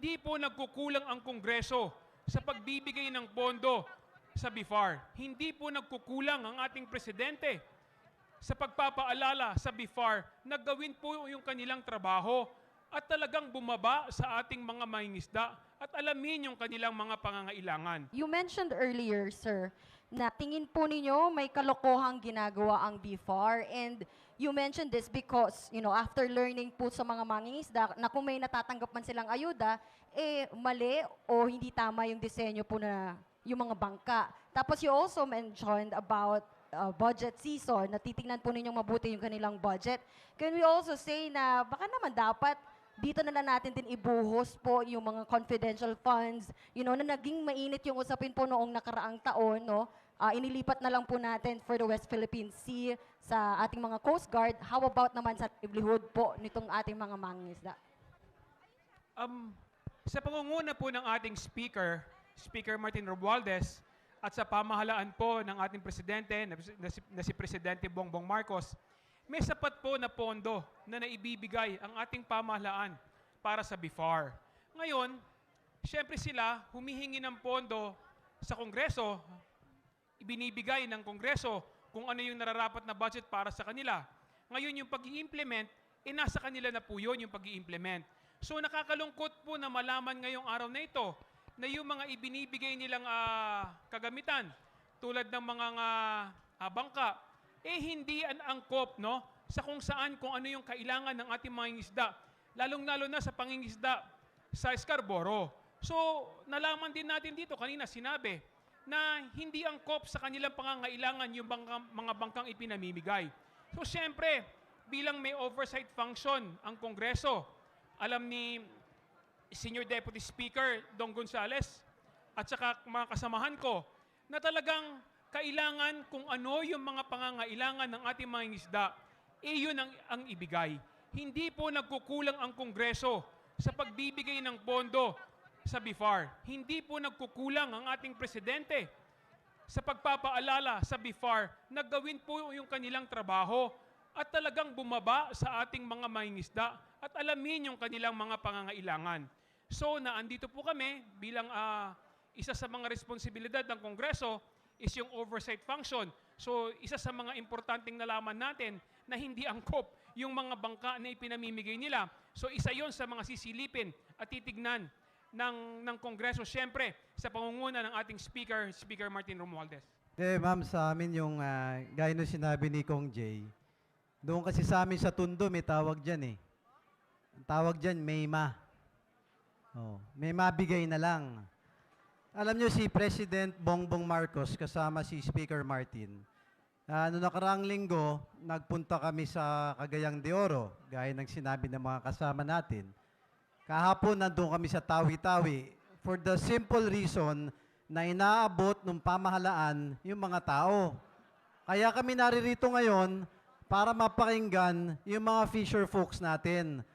hindi po nagkukulang ang Kongreso sa pagbibigay ng pondo sa BIFAR. Hindi po nagkukulang ang ating presidente sa pagpapaalala sa BIFAR na gawin po yung kanilang trabaho at talagang bumaba sa ating mga mangingisda at alamin yung kanilang mga pangangailangan. You mentioned earlier, sir, na tingin po ninyo may kalokohang ginagawa ang BFAR and you mentioned this because, you know, after learning po sa mga mangingisda na kung may natatanggap man silang ayuda, eh mali o hindi tama yung disenyo po na yung mga bangka. Tapos you also mentioned about uh, budget season, na titingnan po ninyong mabuti yung kanilang budget. Can we also say na baka naman dapat dito na lang natin din ibuhos po yung mga confidential funds, you know, na naging mainit yung usapin po noong nakaraang taon, no? Ah, inilipat na lang po natin for the West Philippine Sea sa ating mga Coast Guard. How about naman sa livelihood po nitong ating mga mangingisda? Um, sa pangunguna po ng ating speaker, Speaker Martin Romualdez, at sa pamahalaan po ng ating presidente, na, na si, na si Presidente Bongbong Marcos, may sapat po na pondo na naibibigay ang ating pamahalaan para sa BIFAR. Ngayon, syempre sila humihingi ng pondo sa Kongreso, ibinibigay ng Kongreso kung ano yung nararapat na budget para sa kanila. Ngayon, yung pag implement eh nasa kanila na po yun, yung pag implement So nakakalungkot po na malaman ngayong araw na ito na yung mga ibinibigay nilang ah, kagamitan tulad ng mga ah, bangka, eh hindi an angkop no, sa kung saan kung ano yung kailangan ng ating mga isda. Lalong-lalo na sa pangingisda sa Scarborough. So, nalaman din natin dito, kanina sinabi, na hindi angkop sa kanilang pangangailangan yung bangka, mga bangkang ipinamimigay. So, siyempre, bilang may oversight function ang Kongreso, alam ni Senior Deputy Speaker Dong Gonzales at saka mga kasamahan ko na talagang kailangan kung ano yung mga pangangailangan ng ating mga isda, eh yun ang, ang ibigay. Hindi po nagkukulang ang Kongreso sa pagbibigay ng pondo sa BIFAR. Hindi po nagkukulang ang ating presidente sa pagpapaalala sa BIFAR na gawin po yung kanilang trabaho at talagang bumaba sa ating mga mangingisda at alamin yung kanilang mga pangangailangan. So, naandito po kami bilang ah, isa sa mga responsibilidad ng Kongreso is yung oversight function. So, isa sa mga importanteng nalaman natin na hindi angkop yung mga bangka na ipinamimigay nila. So, isa yon sa mga sisilipin at titignan ng, ng Kongreso, syempre, sa pangunguna ng ating Speaker, Speaker Martin Romualdez. Eh, ma'am, sa amin yung, uh, gaya nung sinabi ni Kong Jay, doon kasi sa amin sa Tundo, may tawag dyan eh. Ang tawag dyan, may ma. Oh, may mabigay na lang. Alam nyo si President Bongbong Marcos kasama si Speaker Martin. Uh, noong nakaraang linggo, nagpunta kami sa Cagayang de Oro, gaya ng sinabi ng mga kasama natin. Kahapon nandun kami sa Tawi-Tawi for the simple reason na inaabot ng pamahalaan yung mga tao. Kaya kami naririto ngayon para mapakinggan yung mga fisher folks natin.